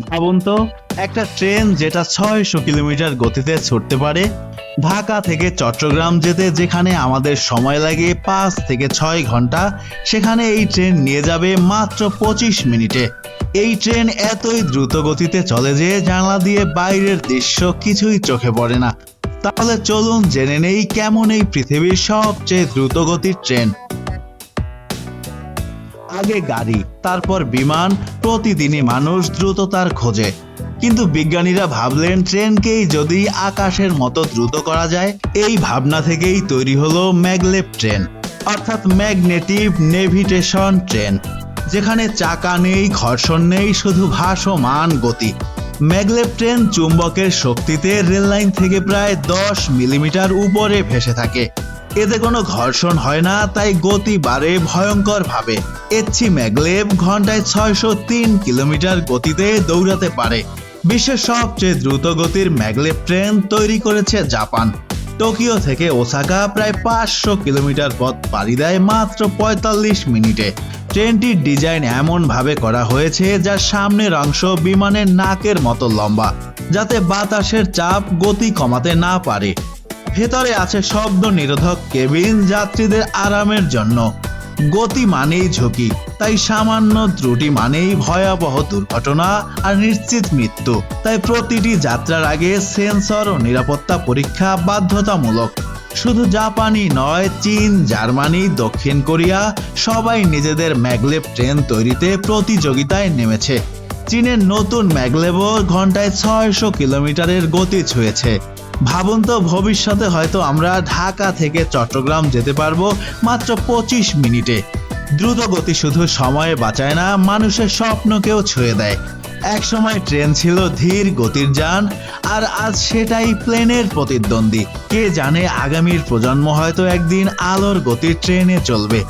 ভাবুন তো, একটা ট্রেন যেটা ছয়শো কিলোমিটার গতিতে ছুটতে পারে, ঢাকা থেকে চট্টগ্রাম যেতে যেখানে আমাদের সময় লাগে পাঁচ থেকে ছয় ঘণ্টা, সেখানে এই ট্রেন নিয়ে যাবে মাত্র পঁচিশ মিনিটে। এই ট্রেন এতই দ্রুত গতিতে চলে যে জানলা দিয়ে বাইরের দৃশ্য কিছুই চোখে পড়ে না। তাহলে চলুন জেনে নেই কেমন এই পৃথিবীর সবচেয়ে দ্রুত গতির ট্রেন। আগে গাড়ি, তারপর বিমান, প্রতিদিনই মানুষ দ্রুততার খোঁজে। কিন্তু বিজ্ঞানীরা ভাবলেন ট্রেনকেই যদি আকাশের মতো দ্রুত করা যায়, এই ভাবনা থেকেই তৈরি হলো ম্যাগলেভ ট্রেন, অর্থাৎ ম্যাগনেটিভ নেভিটেশন ট্রেন, যেখানে চাকা নেই, ঘর্ষণ নেই, শুধু ভাসমান গতি। ম্যাগলেভ ট্রেন চুম্বকের শক্তিতে রেললাইন থেকে প্রায় দশ মিলিমিটার উপরে ভেসে থাকে। এতে কোনো ঘর্ষণ হয় না, তাই গতি বাড়ে ভয়ঙ্কর ভাবে এচ্ছি ম্যাগলেভ ঘন্টায় ছয়শো তিন কিলোমিটার গতিতে দৌড়াতে পারে। বিশ্বের সবচেয়ে দ্রুত গতির ম্যাগলেভ ট্রেন তৈরি করেছে জাপান। টোকিও থেকে ওসাকা প্রায় পাঁচশো কিলোমিটার পথ পাড়ি দেয় মাত্র পঁয়তাল্লিশ মিনিটে। ট্রেনটির ডিজাইন এমন ভাবে করা হয়েছে, যার সামনের অংশ বিমানের নাকের মতো লম্বা, যাতে বাতাসের চাপ গতি কমাতে না পারে। ভেতরে আছে শব্দ নিরোধক কেবিন যাত্রীদের আরামের জন্য। গতি মানেই ঝুঁকি, তাই সামান্য ত্রুটি মানেই ভয়াবহ দুর্ঘটনা আর নিশ্চিত মৃত্যু। তাই প্রতিটি যাত্রার আগে সেন্সর ও নিরাপত্তা পরীক্ষা বাধ্যতামূলক। শুধু জাপানি নয়, চীন, জার্মানি, দক্ষিণ কোরিয়া সবাই নিজেদের ম্যাগলেভ ট্রেন তৈরিতে প্রতিযোগিতায় নেমেছে। চীনের নতুন ম্যাগলেভও ঘন্টায় ছয়শো কিলোমিটারের গতি ছুঁয়েছে। ভাবুন তো, ভবিষ্যতে হয়তো আমরা ঢাকা থেকে চট্টগ্রাম যেতে পারব মাত্র পঁচিশ মিনিটে। দ্রুত গতি শুধু সময়ে বাঁচায় না, মানুষের স্বপ্নকেও ছুঁয়ে দেয়। এক সময় ট্রেন ছিল ধীর গতির যান, আর আজ সেটাই প্লেনের প্রতিদ্বন্দ্বী। কে জানে আগামীর প্রজন্ম হয়তো একদিন আলোর গতির ট্রেনে চলবে।